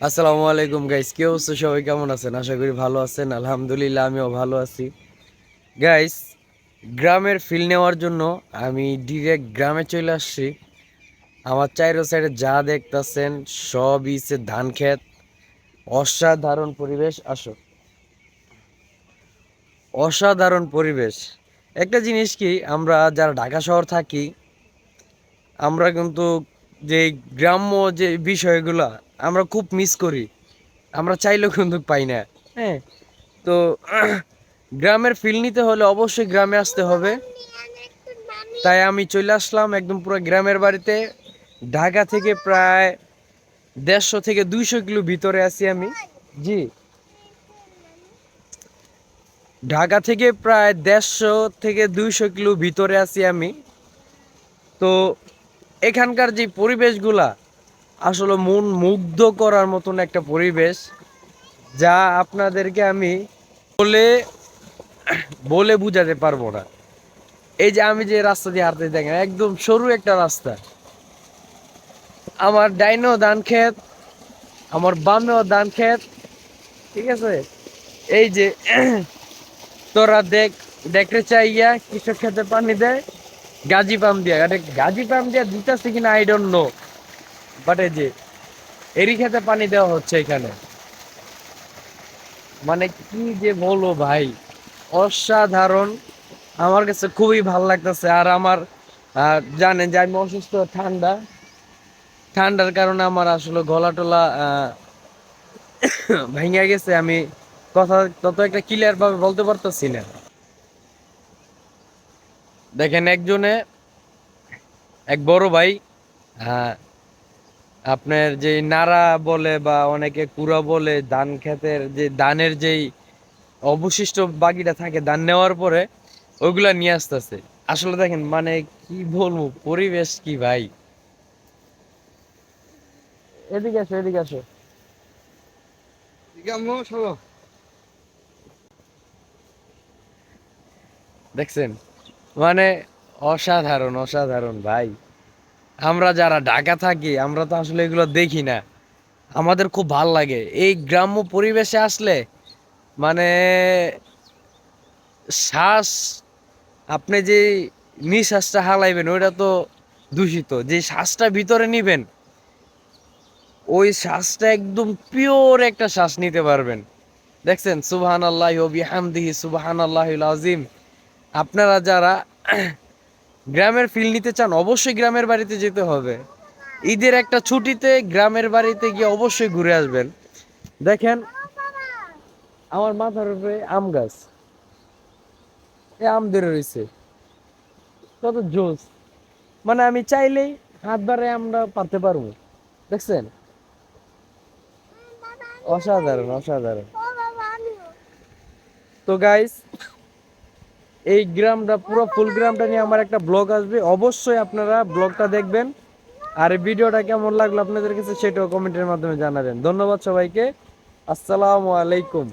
আসসালামু আলাইকুম গাইস কি অবস্থা? সবাই কেমন আছেন? আশা করি ভালো আছেন। আলহামদুলিল্লাহ, আমিও ভালো আছি। গাইস গ্রামের ফিল নেওয়ার জন্য আমি ডিরেক্ট গ্রামে চলে আসছি। আমার চাইরো সাইডে যা দেখতাছেন, সবই সে ধান ক্ষেত। অসাধারণ পরিবেশ, আসো। অসাধারণ পরিবেশ। একটা জিনিস কি, আমরা যারা ঢাকা শহর থাকি, আমরা কিন্তু যে গ্রাম্য যে বিষয়গুলো আমরা খুব মিস করি। আমরা চাইলেও কিন্তু পাই না। হ্যাঁ তো গ্রামের ফিল নিতে হলে অবশ্যই গ্রামে আসতে হবে। তাই আমি চলে আসলাম একদম পুরো গ্রামের বাড়িতে। ঢাকা থেকে প্রায় দেড়শো থেকে দুইশো কিলো ভিতরে আছি আমি। জি। ঢাকা থেকে প্রায় দেড়শো থেকে দুইশো কিলো ভিতরে আছি আমি। তো এখানকার যে পরিবেশগুলা আসলে মন মুগ্ধ করার মতন একটা পরিবেশ যা আপনাদেরকে আমি বলে বলে বুঝাতে পারব না। এই যে আমি যে রাস্তা দিয়ে হাঁটতে দেখেন, একদম সরু একটা রাস্তা। আমার ডাইনো ধান ক্ষেত, আমার বামেও ধান ক্ষেত, ঠিক আছে? এই যে, তোরা দেখ, দেখতে চাইয়া কৃষক খেতে পানি দেয়, গাজী পাম্প দিয়া। গাজী পাম্প দিয়া দিতেছে কিনা আই ডোন্ট নো বাট এই যে, এরই খেতে পানি দেওয়া হচ্ছে এখানে। মানে কি যে বলব ভাই, অসাধারণ। আমার কাছে খুবই ভালো লাগতেছে। আর আমার জানেন যে আমি অসুস্থ, ঠান্ডা। ঠান্ডার কারণে আমার আসলে গলা টলা ভেঙে গেছে। আমি কথা তত একটা ক্লিয়ার ভাবে বলতে পারতেছি না। দেখেন একজনে, এক বড় ভাই হ্যাঁ আপনার যে নাড়া বলে বা অনেকে কুড়া বলে ধান ক্ষেতের যে ধানের যেই অবশিষ্ট বাকিটা থাকে ধান নেওয়ার পরে ওইগুলা নিয়ে আসতেছে। আসলে দেখেন মানে কি বলব পরিবেশ কি ভাই? এদিকে আসো এদিকে আসো। দেখছেন? মানে অসাধারণ অসাধারণ ভাই। আমরা যারা ঢাকা থাকি, আমরা তো আসলে এগুলো দেখি না। আমাদের খুব ভালো লাগে। এই গ্রাম্য পরিবেশে আসলে মানে শ্বাস, আপনি যে নিঃশ্বাসটা হালাইবেন, ওইটা তো দূষিত। যে শ্বাসটা ভিতরে নিবেন, ওই শ্বাসটা একদম পিওর একটা শ্বাস নিতে পারবেন। দেখছেন? সুবহান আল্লাহ বিহামদিহি সুবহান আল্লাহ আজিম আপনারা যারা গ্রামের ফিল নিতে চান, অবশ্যই গ্রামের বাড়িতে যেতে হবে। ঈদের একটা ছুটিতে গ্রামের বাড়িতে গিয়ে অবশ্যই ঘুরে আসবেন। দেখেন, আমার মাথার উপরে আম গাছ। এ আম ধরে রয়েছে। কত জোস মানে আমি চাইলেই হাত বারে আমরা পারতে পারব। দেখছেন? অসাধারণ অসাধারণ। তো গাইস এই গ্রামটা, পুরো ফুল গ্রামটা নিয়ে আমার একটা ব্লগ আসবে। অবশ্যই আপনারা ব্লগটা দেখবেন। আর ভিডিওটা কেমন লাগল আপনাদের কাছে, সেটাও কমেন্টের মাধ্যমে জানাবেন। ধন্যবাদ সবাইকে। আসসালামু আলাইকুম।